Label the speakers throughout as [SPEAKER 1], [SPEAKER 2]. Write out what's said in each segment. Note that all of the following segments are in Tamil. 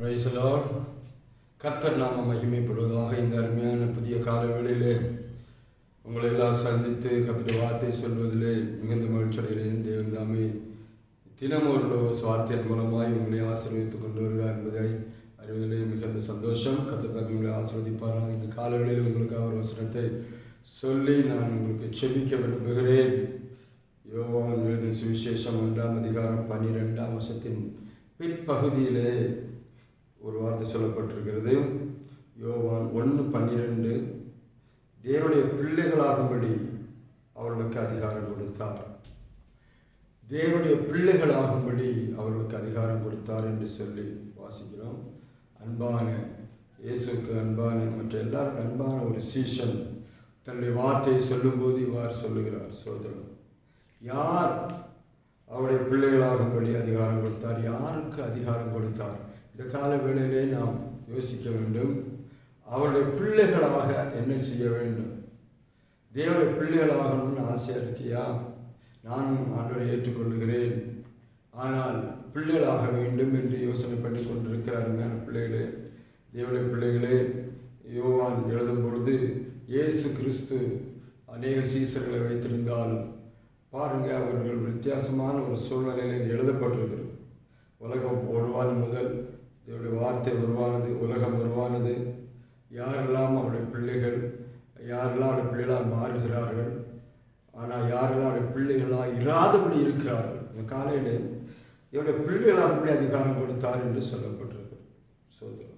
[SPEAKER 1] பிரைசலால் கர்த்தர் நாம மகிமைப்படுவதாக இந்த அருமையான புதிய காலவேளையிலே உங்களை எல்லாம் சந்தித்து கத்திர வார்த்தை சொல்வதிலே மிகுந்த மகிழ்ச்சி அடைகிறேன். தேவன் தாமே தினம் ஒரு வார்த்தையின் மூலமாய் உங்களை ஆசீர்வதித்துக் கொண்டு வருகிறார் என்பதை அறிவதிலே மிகுந்த சந்தோஷம். கர்த்தர் தாமே உங்களை ஆசீர்வதிப்பாராக. இந்த காலவேளையில் உங்களுக்காக ஒரு வசனத்தை சொல்லி நான் உங்களுக்கு செபிக்க விரும்புகிறேன். யோவான் எழுதிய சுவிசேஷம் ஒன்றாம் அதிகாரம் பன்னிரெண்டாம் வருஷத்தின் பிற்பகுதியிலே ஒரு வார்த்தை சொல்லப்பட்டிருக்கிறது. யோவான் ஒன்று பன்னிரெண்டு. தேவனுடைய பிள்ளைகளாகும்படி அவர்களுக்கு அதிகாரம் கொடுத்தார். தேவனுடைய பிள்ளைகளாகும்படி அவர்களுக்கு அதிகாரம் கொடுத்தார் என்று சொல்லி வாசிக்கிறோம். அன்பான இயேசுக்கு அன்பான மற்ற எல்லாருக்கும் அன்பான ஒரு சீசன் தன்னுடைய வார்த்தையை சொல்லும்போது இவ்வாறு சொல்லுகிறார் சோதரன் யார் அவருடைய பிள்ளைகளாகும்படி அதிகாரம் கொடுத்தார்? யாருக்கு அதிகாரம் கொடுத்தார்? இந்த கால வேளையிலே நாம் யோசிக்க வேண்டும். அவருடைய பிள்ளைகளாக என்ன செய்ய வேண்டும்? தேவனுடைய பிள்ளைகளாகணும்னு ஆசையாக இருக்கியா? நானும் ஆண்டவரை ஏற்றுக்கொள்கிறேன் ஆனால் பிள்ளைகளாக வேண்டும் என்று யோசனை பண்ணி கொண்டிருக்கிற பிள்ளைகளே தேவனுடைய பிள்ளைகளே யோவான் எழுதும் பொழுது இயேசு கிறிஸ்து அநேக சீசர்களை வைத்திருந்தாலும் பாருங்க அவர்கள் வித்தியாசமான ஒரு சூழ்நிலையில் எழுதப்பட்டிருக்கிறது. உலகம் உருவான முதல் தேவனுடைய வார்த்தை உருவானது உலகம் உருவானது யாரெல்லாம் அவருடைய பிள்ளைகள் யாரெல்லாம் அவருடைய பிள்ளைகளாக மாறுகிறார்கள் ஆனால் யாரெல்லாம் அவருடைய பிள்ளைகளாக இராதபடி இருக்கிறார்கள். இந்த காலையில் இவருடைய பிள்ளைகளாக எப்படி அதிகாரம் கொடுத்தார் என்று சொல்லப்பட்டிருக்கு சோதரம்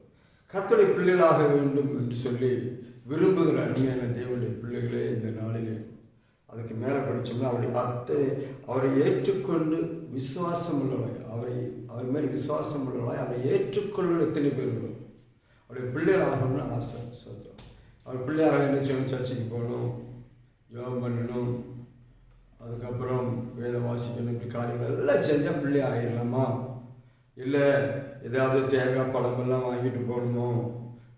[SPEAKER 1] கத்தரை பிள்ளைகளாக வேண்டும் என்று சொல்லி விரும்புகிற அருமையான தேவனுடைய பிள்ளைகளே இந்த நாளிலே அதுக்கு மேலே படித்தோம்னா அவருடைய அத்தை அவரை ஏற்றுக்கொண்டு விசுவாசம் உள்ளவரை அவரை அவர் மாதிரி விசுவாசம் உள்ளவாய் அவரை ஏற்றுக்கொள்ள எத்தனை பேர்களும் அவருடைய பிள்ளைகளாகணும்னு ஆசை சொல்கிறோம் அவர் பிள்ளையாக என்ன செய்யணும் சர்ச்சைக்கு போகணும் யோகம் பண்ணணும் அதுக்கப்புறம் வேத வாசிக்கணும் இப்படி காரியங்கள் எல்லாம் செஞ்சால் பிள்ளை ஆகிடலாமா இல்லை ஏதாவது தேங்காய் பழமெல்லாம் வாங்கிட்டு போகணுமோ?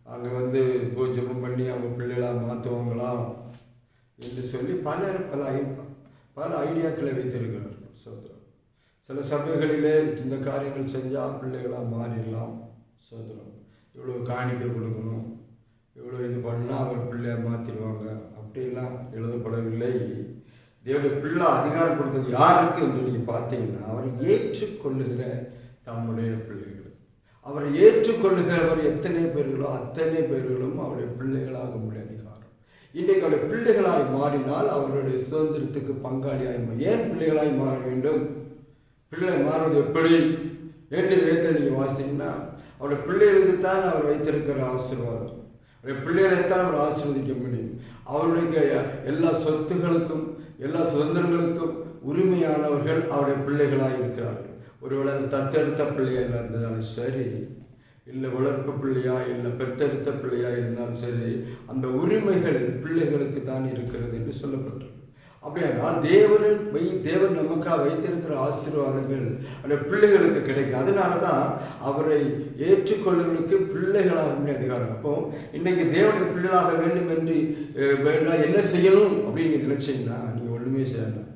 [SPEAKER 1] அங்கே வந்து பூஜமும் பண்ணி அவங்க பிள்ளைகளாக மாற்றுவாங்களா என்று சொல்லி பலர் பல பல ஐடியாக்களை வைத்திருக்கிறார்கள் சோதரம் சில சபைகளிலே இந்த காரியங்கள் செஞ்சால் பிள்ளைகளாக மாறிடலாம். சோதரம் இவ்வளோ காணிக்கை கொடுக்கணும். இவ்வளோ இது பண்ணால் அவர் பிள்ளையை மாற்றிடுவாங்க அப்படிலாம் எழுதப்படவில்லை. தேவனுடைய பிள்ளை அதிகாரம் கொடுத்தது யாருக்கு என்று நீங்கள் பார்த்தீங்கன்னா அவரை ஏற்றுக்கொள்ளுகிற தம்முடைய பிள்ளைகள் அவரை ஏற்றுக்கொள்ளுகிறவர் எத்தனை பேர்களோ அத்தனை பேர்களும் அவருடைய பிள்ளைகளாக முடியாது. இன்றைக்கு அவருடைய பிள்ளைகளாய் மாறினால் அவர்களுடைய சுதந்திரத்துக்கு பங்காளியாய் ஏன் பிள்ளைகளாய் மாற வேண்டும்? பிள்ளை மாறுவது எப்படி? என்று வேதத்தை நீங்கள் வாசித்தீங்கன்னா அவருடைய பிள்ளைகளுக்கு தான் அவர் வைத்திருக்கிற ஆசீர்வாதம். அவருடைய பிள்ளைகளைத்தான் அவர் ஆசீர்வதிக்க முடியும். அவருடைய எல்லா சொத்துகளுக்கும் எல்லா சுதந்திரங்களுக்கும் உரிமையானவர்கள் அவருடைய பிள்ளைகளாக இருக்கிறார்கள். ஒருவேளை அந்த தத்தெடுத்த பிள்ளையாக இருந்ததாலும் சரி. இல்லை வளர்ப்பு பிள்ளையா இல்லை பெற்றெடுத்த பிள்ளையா இருந்தாலும் சரி அந்த உரிமைகள் பிள்ளைகளுக்கு தான் இருக்கிறது என்று சொல்லப்பட்டிருக்கு. அப்படியானால் தேவனின் வை தேவன் நமக்காக வைத்திருக்கிற ஆசீர்வாதங்கள் அந்த பிள்ளைகளுக்கு கிடைக்கும். அதனால தான் அவரை ஏற்றுக்கொள்ளுவதற்கு பிள்ளைகளாக அதிகாரம். அப்போ இன்னைக்கு தேவனுக்கு பிள்ளைகளாக வேண்டும் என்று வேண்டாம் என்ன செய்யணும் அப்படின்னு நினைச்சீங்கன்னா நீங்கள் ஒன்றுமே செய்யணும்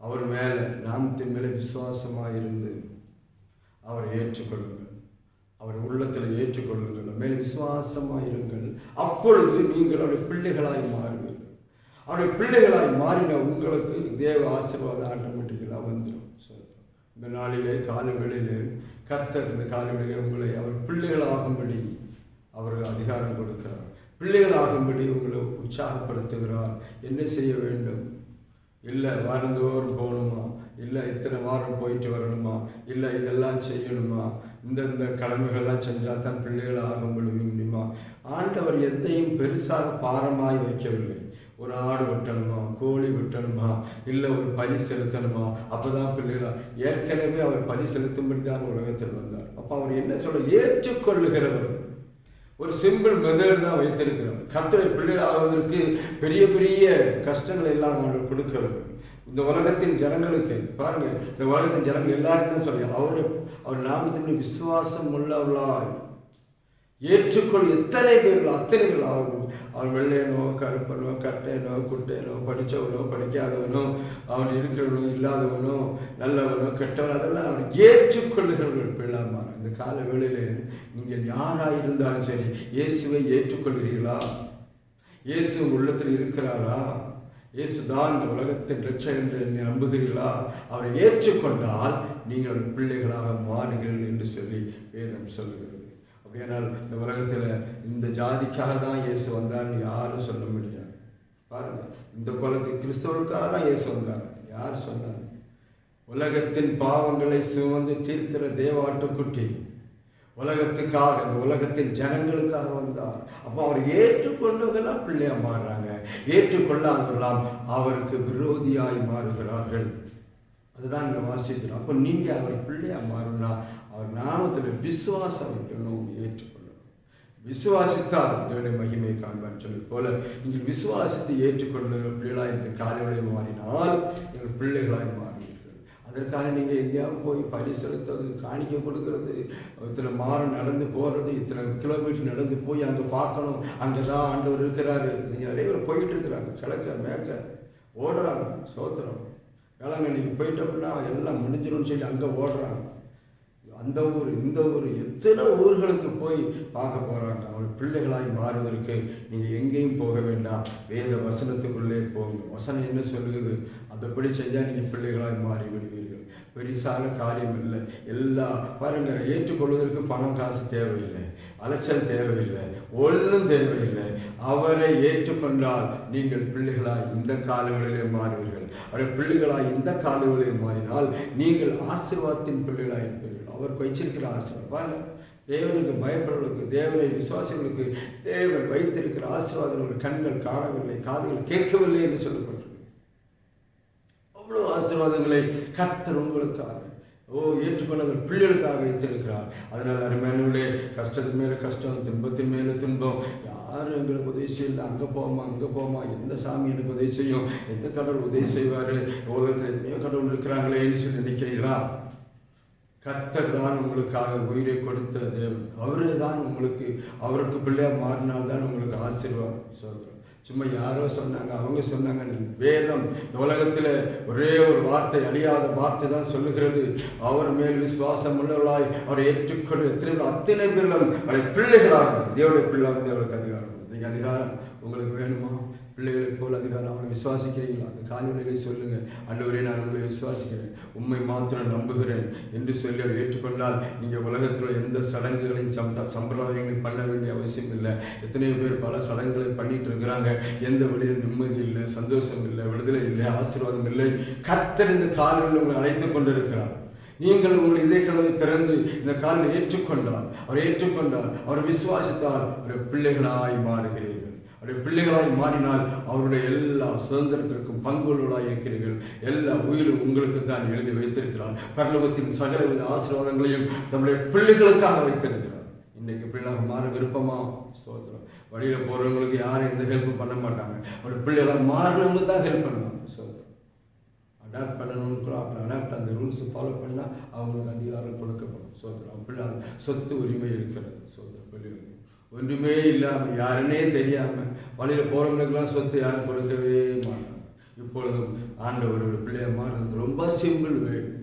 [SPEAKER 1] அவர் மேலே நாமத்தின் மேலே விசுவாசமாக இருந்து அவரை ஏற்றுக்கொள்ளுங்கள். அவர் உள்ளத்தில் ஏற்றுக்கொள்ளுங்கள் மேல் விசுவாசமாக இருங்கள். அப்பொழுது நீங்கள் அவருடைய பிள்ளைகளாய் மாறுவீர்கள். அவருடைய பிள்ளைகளாய் மாறின உங்களுக்கு தேவ ஆசீர்வாதம் ஆட்டோமேட்டிக்கலாக வந்துடும் இந்த நாளிலே கால கத்தர் இந்த கால உங்களை அவர் பிள்ளைகளாகும்படி அவர்கள் அதிகாரம் கொடுக்கிறார். பிள்ளைகளாகும்படி உங்களை உற்சாகப்படுத்துகிறார். என்ன செய்ய வேண்டும்? இல்லை வாரந்தோறும் போகணுமா? இல்லை இத்தனை வாரம் போயிட்டு வரணுமா? இல்லை இதெல்லாம் செய்யணுமா? இந்தந்த கடமைகள்லாம் செஞ்சால் தான் பிள்ளைகள் ஆக முடியுமா ஆண்டவர் எதையும் பெருசாக பாரமாய் வைக்கவில்லை. ஒரு ஆடு வெட்டணுமா கோழி வெட்டணுமா இல்லை ஒரு பலி செலுத்தணுமா? அப்பதான் பிள்ளைகளா ஏற்கனவே அவர் பலி செலுத்தும்படி தான் உலகத்தில் வந்தார். அப்போ அவர் என்ன சொல்ல ஏற்றுக்கொள்ளுகிறவர். ஒரு சிம்பிள் மெதட் தான் வைத்திருக்கிறார். கத்தரை பிள்ளைகள் ஆவதற்கு பெரிய பெரிய கஷ்டங்கள் எல்லாம் அவர் கொடுக்கிறவர். இந்த உலகத்தின் ஜனங்களுக்கு பாருங்க இந்த உலகத்தின் ஜனங்கள் எல்லாருக்கும் தான் அவரு அவர் நாமத்தின் விசுவாசம் உள்ளவளாய் ஏற்றுக்கொள் எத்தனை பேர்கள் அத்தனை பேர் அவன் அவன் வெள்ளையனோ கருப்பனோ கட்டையனோ குட்டையனோ படித்தவனோ படிக்காதவனோ அவன் இருக்கிறவனோ இல்லாதவனோ நல்லவனோ கெட்டவனோ அதெல்லாம் அவன் ஏற்றுக்கொள்ளுகிறவர்கள் பிள்ளாமா இந்த கால வேளையில் நீங்கள் யாராக இருந்தாலும் சரி இயேசுவை ஏற்றுக்கொள்கிறீர்களா? இயேசு உள்ளத்தில் இருக்கிறாரா? இயேசுதான் இந்த உலகத்தின் ரட்சகர் என்று நம்புகிறீர்களா அவரை ஏற்றுக்கொண்டால் நீங்கள் பிள்ளைகளாக மாறுகிறீர்கள் என்று சொல்லி வேதம் சொல்லுகிறது அப்படியானால் இந்த உலகத்தில் இந்த ஜாதிக்காக தான் இயேசு வந்தார்னு யாரும் சொல்ல முடியாது. பாருங்கள் இந்த குலத்து கிறிஸ்தவனுக்காக தான் இயேசு வந்தார். யார் சொன்னார் உலகத்தின் பாவங்களை சுமந்து தீர்க்கிற தேவாட்டுக்குட்டி. உலகத்துக்காக இந்த உலகத்தின் ஜனங்களுக்காக வந்தார். அப்போ அவர் ஏற்றுக்கொண்டவங்கெல்லாம் பிள்ளையா மாறுறாங்க. ஏற்றுக்கொள்ளாதவர்களாம் அவருக்கு விரோதியாய் மாறுகிறார்கள். அதுதான் இங்கே வாசிக்கிறோம் அப்போ நீங்கள் அவர் பிள்ளையாக மாறும்னா அவர் நாமத்தில் விசுவாசம் வைக்கணும் ஏற்றுக்கொள்ளணும். விசுவாசித்தால் தேவனுடைய மகிமை காண்பான்னு சொல்லி போல நீங்கள் விசுவாசத்தை ஏற்றுக்கொள்ள பிள்ளைகளாக இந்த காலைகளை மாறினால் எங்கள் பிள்ளைகளாய் மாறும். அதற்காக நீங்கள் எங்கேயாவது போய் பலி செலுத்துறது காணிக்க கொடுக்கறது இத்தனை மாறம் நடந்து போகிறது இத்தனை கிலோமீட்டர் நடந்து போய் அங்கே பார்க்கணும் அங்கே தான் ஆண்டவர் இருக்கிறாரு. நீங்கள் நிறைய பேர் போயிட்டு இருக்கிறாங்க. கிழக்க மேற்க ஓடுறாங்க. சோத்திரம். வேளாங்கண்ணிக்கு போயிட்டோம்னா எல்லாம் முடிஞ்சிடும்னு சொல்லி அங்கே ஓடுறாங்க. அந்த ஊர் இந்த ஊர் எத்தனை ஊர்களுக்கு போய் பார்க்க போகிறாங்க அவங்க பிள்ளைகளாய் மாறுவதற்கு நீங்கள் எங்கேயும் போக வேண்டாம். வேத வசனத்துக்குள்ளே போங்க. வசனம் என்ன சொல்லுது? அதைப்படி செஞ்சால் நீங்கள் பிள்ளைகளாய் மாறி விடுவீர்கள் பெரிசான காரியம் இல்லை. எல்லா பாருங்க ஏற்றுக்கொள்வதற்கு பணம் காசு தேவையில்லை. அலைச்சல் தேவையில்லை. ஒன்றும் தேவையில்லை. அவரை ஏற்றுக்கொண்டால் நீங்கள் பிள்ளைகளாய் இந்த காலங்களிலே மாறுவீர்கள். அவரை பிள்ளைகளாய் இந்த காலங்களிலே மாறினால் நீங்கள் ஆசீர்வாதத்தின் பிள்ளைகளாக இருப்பீர்கள். அவருக்கு வச்சிருக்கிற ஆசீர்வாதம் தேவனுக்கு பயப்படுறவர்களுக்கு தேவனை விசுவாசிகளுக்கு தேவன் வைத்திருக்கிற ஆசீர்வாதங்கள் கண்கள் காணவில்லை காதுகள் கேட்கவில்லை என்று சொல்லப்பட்டிருக்கு. அவ்வளோ ஆசீர்வாதங்களை கத்தர் உங்களுக்காக ஓ ஏற்றுக்கொண்டவர் பிள்ளைகளுக்காக வைத்திருக்கிறார். அதனால் அருமையானவர்களே கஷ்டத்தின் மேலே கஷ்டம் துன்பத்தின் மேலே துன்பம். யாரும் எங்களுக்கு உதவி செய்யல. அங்கே போமா அங்கே போமா எந்த சாமி எனக்கு உதவி செய்யும்? எந்த கடவுள் உதவி செய்வார்? உலகத்தில் எத்தனையோ கடவுள் இருக்கிறாங்களேன்னு சொல்லி நினைக்கிறீங்களா? கர்த்தர் தான் உங்களுக்காக உயிரை கொடுத்த தேவன். அவரே தான் உங்களுக்கு அவருக்கு பிள்ளையாக மாறினால் தான் உங்களுக்கு ஆசீர்வாதம். சொல்கிறோம் சும்மா யாரோ சொன்னாங்க அவங்க சொன்னாங்க வேதம் உலகத்தில் ஒரே ஒரு வார்த்தை அழியாத வார்த்தை தான் சொல்லுகிறது. அவர் மேல் விசுவாசம் உள்ளவர்களாய் அவரை ஏற்றுக்கொண்டு எத்தனை அத்தனை பேர்களும் அவரை பிள்ளைகளாக தேவடைய வந்து அவருக்கு அதிகாரம். நீங்கள் அதிகாரம் உங்களுக்கு வேணுமா? பிள்ளைகளைப் அவனை விசுவாசிக்கிறீங்களா அந்த கால்வழிகளை சொல்லுங்கள். அன்றுவரே நான் உங்களை விசுவாசிக்கிறேன். உண்மை மாத்திரம் நம்புகிறேன் என்று சொல்லி அவர் ஏற்றுக்கொண்டால் நீங்கள் உலகத்தில் எந்த சடங்குகளையும் சம்ப சம்பிரதாயங்களையும் பண்ண வேண்டிய அவசியம் இல்லை. எத்தனையோ பேர் பல சடங்குகளை பண்ணிட்டு இருக்கிறாங்க. எந்த வழியில் நிம்மதி இல்லை சந்தோஷம் இல்லை விடுதலை இல்லை ஆசீர்வாதம் இல்லை. கத்தர் இந்த காலையில் உங்களை அழைத்து கொண்டிருக்கிறார். நீங்கள் உங்கள் இதே கதவை திறந்து இந்த காலில் ஏற்றுக்கொண்டால் அவர் ஏற்றுக்கொண்டால் அவர் விசுவாசித்தால் ஒரு பிள்ளைகளாய் மாறுகிறீர்கள். அவருடைய பிள்ளைகளாய் மாறினால் அவருடைய எல்லா சுதந்திரத்திற்கும் பங்குள்ளவர்களாய் இருக்கிறீர்கள். எல்லா உயிரும் உங்களுக்கு தான் எழுதி வைத்திருக்கிறார். பரலோகத்தின் சகல ஆசீர்வாதங்களையும் நம்முடைய பிள்ளைகளுக்காக வைத்திருக்கிறார். இன்னைக்கு பிள்ளைகளாக மாற விருப்பமா? சோதரம் வழியில் போகிறவங்களுக்கு யாரும் எந்த ஹெல்ப்பும் பண்ண மாட்டாங்க. அவருடைய பிள்ளைகளாக மாறினவங்க தான் ஹெல்ப் பண்ணுவாங்க. சோதரம் அடாப்ட் பண்ணணும்னு சொல்ல அப்புறம் அடாப்ட் அந்த ரூல்ஸ் ஃபாலோ பண்ணால் அவங்களுக்கு அதிகாரம் கொடுக்கப்படும். சோதரம் பிள்ளை சொத்து உரிமை இருக்கிறது. சோதரம் பிள்ளைகளுக்கு ஒன்றுமே இல்லாமல் யாருன்னே தெரியாமல் வழியில் போகிறவங்களுக்கெல்லாம் சொத்து யாரும் கொடுக்கவே மாட்டாங்க. இப்பொழுதும் ஆண்டவரோட பிள்ளைய மாறுறது ரொம்ப சிம்பிள் வேணும்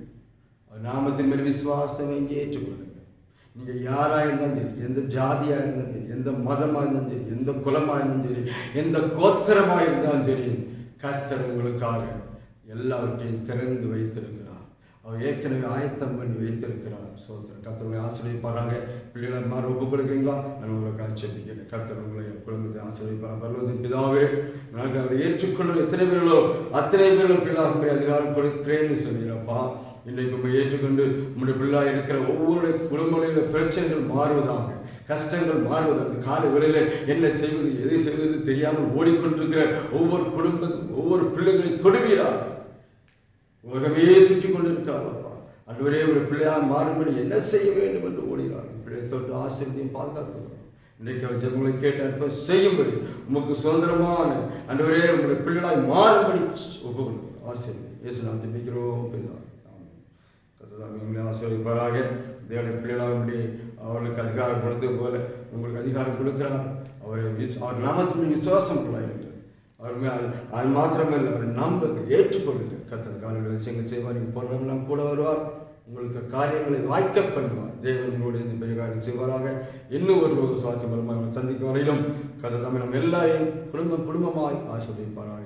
[SPEAKER 1] நாமத்தின் மேல் விசுவாசம் ஏற்றுக்கொள்ளுங்க. நீங்கள் யாராக இருந்தாலும் சரி எந்த ஜாதியாக இருந்தாலும் சரி எந்த மதமாக இருந்தாலும் சரி எந்த குலமாக இருந்தாலும் சரி எந்த கோத்திரமாக இருந்தாலும் சரி கத்தர் உங்களுக்காக எல்லாவற்றையும் திறந்து வைத்திருக்கிறார். அவர் ஏற்கனவே ஆயத்தம் பண்ணி வைத்திருக்கிறார். சோதரர் கத்தவங்களை ஆசிரியப்பாராங்க பிள்ளைகள் மாதிரி ஒப்பு கொடுக்குறீங்களா? நான் உங்களுக்கு ஆச்சரிக்கிறேன் கத்தவங்களை என் குடும்பத்தை ஆசிரியப்பார் பரவதின் பிதாவே நாங்கள் அவரை ஏற்றுக்கொள்ள எத்தனை பேர்களோ அத்தனை பேர்கள் பிள்ளாக அதிகாரம் கொடுக்கிறேன்னு சொல்லிடுறப்பா இன்றைக்கு உண்மை ஏற்றுக்கொண்டு உங்களுடைய பிள்ளாக இருக்கிற ஒவ்வொரு குடும்பங்களில் பிரச்சனைகள் மாறுவதாக கஷ்டங்கள் மாறுவதாக கால வேளையில் என்ன செய்வது எதை செய்வது தெரியாமல் ஓடிக்கொண்டிருக்கிற ஒவ்வொரு குடும்ப ஒவ்வொரு பிள்ளைகளை தொடுவீராக. உலகமே சுற்றி கொண்டிருக்கிறாரப்பா அதுவரே ஒரு பிள்ளையார் மாறும்படி என்ன செய்ய வேண்டும் என்று ஓடினார். பிள்ளையை தொட்டு ஆசிரியத்தையும் பாதுகாத்து இன்றைக்கு அவர் ஜெபங்களை கேட்டு அற்ப செய்யும்படி உமக்கு சுதந்திரமான அன்றுவரே உங்களுடைய பிள்ளைகளாய் மாறும்படி ஒப்புக்கொண்டு ஆசிரியர் இயேசு நாம் ஜெபிக்கிறோம் பிள்ளை எங்களை ஆசிரியப்பாராக தேவனுடைய பிள்ளைகளாக அவர்களுக்கு அதிகாரம் கொடுத்தது போல உங்களுக்கு அதிகாரம் கொடுக்கிறார். அவரை அவர் நாமத்தின் விசுவாசம் கொள்ளாயிருக்கிறது அவர் அது அது மாத்திரமல்ல அவரை நம்புங்க ஏற்றுக்கொள்ளுங்க கத்தர் காலையில் விஷயங்கள் செய்வார் நீங்கள் போன்றவெல்லாம் கூட வருவார். உங்களுக்கு காரியங்களை வாய்க்க பண்ணுவார். தேவன் உங்களோடு இந்த பெரிய காரியம் செய்வாராக. இன்னும் ஒரு சுவாட்சி மூலமாக சந்திக்கும் வரையிலும் கதை தமிழம் எல்லாரையும் குடும்பம் குடும்பமாய் ஆசிர்வதிப்பாராக.